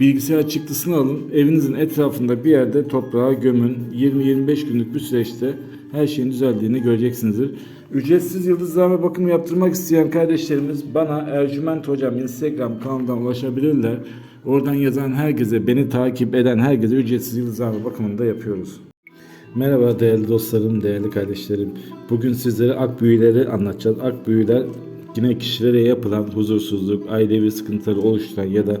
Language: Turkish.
Bilgisayar çıktısını alın, evinizin etrafında bir yerde toprağa gömün. 20-25 günlük bir süreçte her şeyin düzeldiğini göreceksinizdir. Ücretsiz yıldızlama bakımı yaptırmak isteyen kardeşlerimiz bana Ercüment Hocam Instagram kanalından ulaşabilirler. Oradan yazan herkese, beni takip eden herkese ücretsiz yıldızlama bakımını da yapıyoruz. Merhaba değerli dostlarım, değerli kardeşlerim. Bugün sizlere ak büyüleri anlatacağız. Ak büyüler yine kişilere yapılan huzursuzluk, ailevi sıkıntıları oluşturan ya da